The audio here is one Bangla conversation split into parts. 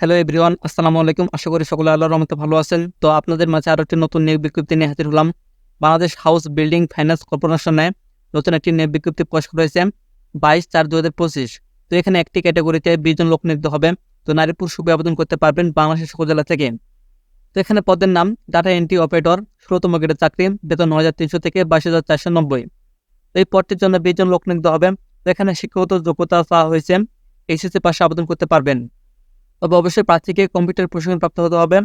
হ্যালো এভরিওয়ান আসসালামু আলাইকুম আশা করি সকলে আল্লাহর রহমতে ভালো আছেন। তো আপনাদের মাঝে আরও একটি নতুন নিয়োগ বিজ্ঞপ্তি নিয়ে হাজির হলাম। বাংলাদেশ হাউস বিল্ডিং ফাইন্যান্স কর্পোরেশনে নতুন একটি নিয়োগ বিজ্ঞপ্তি প্রকাশ করা হয়েছে, বাইশ চার দু হাজার পঁচিশ। তো এখানে একটি ক্যাটাগরিতে বিশ জন লোক নিয়োগ হবে। তো নারী পুরুষ আবেদন করতে পারবেন বাংলাদেশের সকল জেলা থেকে। তো এখানে পদের নাম ডাটা এন্ট্রি অপারেটর ষোলোতম গ্রেডের চাকরি, বেতন ন হাজার তিনশো থেকে বাইশ হাজার চারশো নব্বই। তো এই পদটির জন্য বিশ জন লোক নিয়োগ হবে। তো এখানে শিক্ষাগত যোগ্যতা হয়েছে, এইচএসসি পাশে আবেদন করতে পারবেন। তবে অবশ্যই প্রার্থীকে কম্পিউটার প্রশিক্ষণ প্রাপ্ত হতে হবে।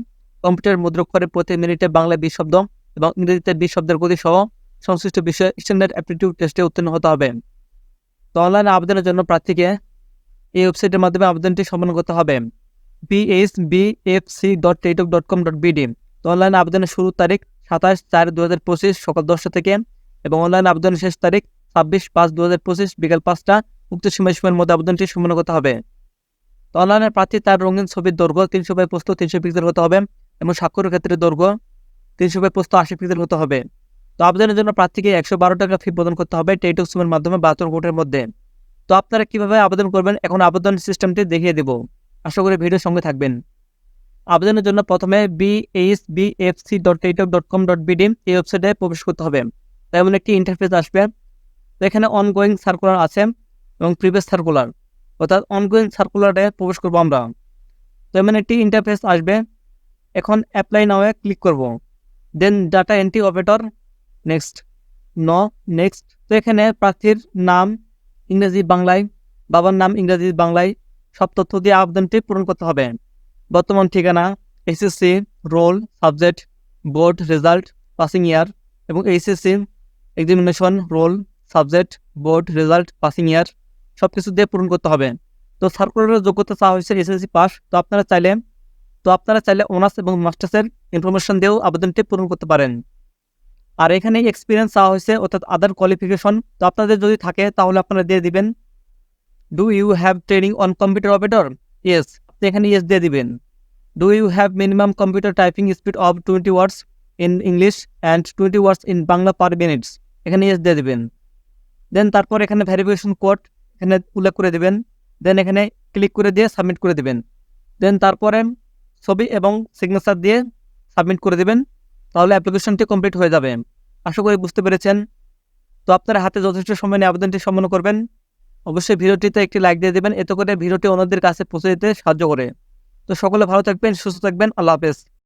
কম্পিউটার মুদ্রক্ষরে প্রতি মিনিটে বাংলা বিশ শব্দ এবং ইংরেজিতে বিশ শব্দের গতি সহ সংশ্লিষ্ট বিষয়ে স্ট্যান্ডার্ড অ্যাপটিটিউড টেস্টে উত্তীর্ণ হতে হবে। তো অনলাইনে আবেদনের জন্য প্রার্থীকে এই ওয়েবসাইটের মাধ্যমে আবেদনটি সম্পন্ন করতে হবে। BS BFC dot টেটক dot com dot BD তো অনলাইনে আবেদনের শুরুর তারিখ সাতাশ চার দু হাজার পঁচিশ সকাল দশটা থেকে এবং অনলাইন আবেদনের শেষ তারিখ ছাব্বিশ পাঁচ দু হাজার পঁচিশ বিকাল পাঁচটা উক্ত সময়সীমার মধ্যে আবেদনটি সম্পন্ন করতে হবে। তো অনলাইনের প্রার্থী তার রঙিন ছবির দৈর্ঘ্য তিনশো বাই পোস্ত তিনশো পিক্সেল হতে হবে এবং স্বাক্ষরের ক্ষেত্রে দৈর্ঘ্য তিনশো বাই পোস্ত আশি পিক্সেল হতে হবে। তো আবেদনের জন্য প্রার্থীকে একশো বারো টাকা ফি প্রদান করতে হবে টেটক সিমের মাধ্যমে বাহাত্তর কোটের মধ্যে। তো আপনারা কীভাবে আবেদন করবেন? এখন আবেদন সিস্টেমটি দেখিয়ে দেব। আশা করি ভিডিওর সঙ্গে থাকবেন। আবেদনের জন্য প্রথমে BH BFC dot টেটক dot com dot BD এই ওয়েবসাইটে প্রবেশ করতে হবে। তেমন একটি ইন্টারফেস আসবে। তো এখানে অনগোয়িং সার্কুলার আছে এবং প্রিভিয়াস সার্কুলার অর্থাৎ অনগোয়িং সার্কুলারে প্রবেশ করব আমরা। তো এমন একটি ইন্টারফেস আসবে। এখন অ্যাপ্লাই নাওয়ে ক্লিক করব। Then data entry operator next ন নেক্সট তো এখানে প্রার্থীর নাম ইংরেজি বাংলায়, বাবার নাম ইংরেজি বাংলায় সব তথ্য দিয়ে আবেদনটি পূরণ করতে হবে। বর্তমান ঠিকানা SSC roll subject board result passing year এবং HSC examination roll subject board result passing year সব কিছু দিয়ে পূরণ করতে হবে। তো সার্কুলারের যোগ্যতা চাওয়া হয়েছে এসএসসি পাস তো আপনারা চাইলে, তো আপনারা চাইলে অনার্স এবং মাস্টার্সের ইনফরমেশন দিয়েও আবেদনটি পূরণ করতে পারেন। আর এখানে এক্সপিরিয়েন্স চাওয়া হয়েছে, অর্থাৎ আদার কোয়ালিফিকেশন তো আপনাদের যদি থাকে তাহলে আপনারা দিয়ে দিবেন। Do you have training on computer operator yes আপনি এখানে ইয়েস দিয়ে দিবেন। Do you have minimum computer typing speed of twenty words in English and twenty words in Bangla per minutes এখানে ইয়েস দিয়ে দিবেন। দেন তারপর এখানে ভেরিফিকেশন কোড এখানে উল্লেখ করে দেবেন দেন এখানে ক্লিক করে দিয়ে সাবমিট করে দেবেন। দেন তারপরে ছবি এবং সিগনেচার দিয়ে সাবমিট করে দেবেন, তাহলে অ্যাপ্লিকেশনটি কমপ্লিট হয়ে যাবে। আশা করি বুঝতে পেরেছেন। তো আপনার হাতে যথেষ্ট সময় নিয়ে আবেদনটি সম্পন্ন করবেন। অবশ্যই ভিডিওটিতে একটি লাইক দিয়ে দেবেন, এতে করে ভিডিওটি অন্যদের কাছে পৌঁছে দিতে সাহায্য করে। তো সকলে ভালো থাকবেন, সুস্থ থাকবেন, আল্লাহ হাফেজ।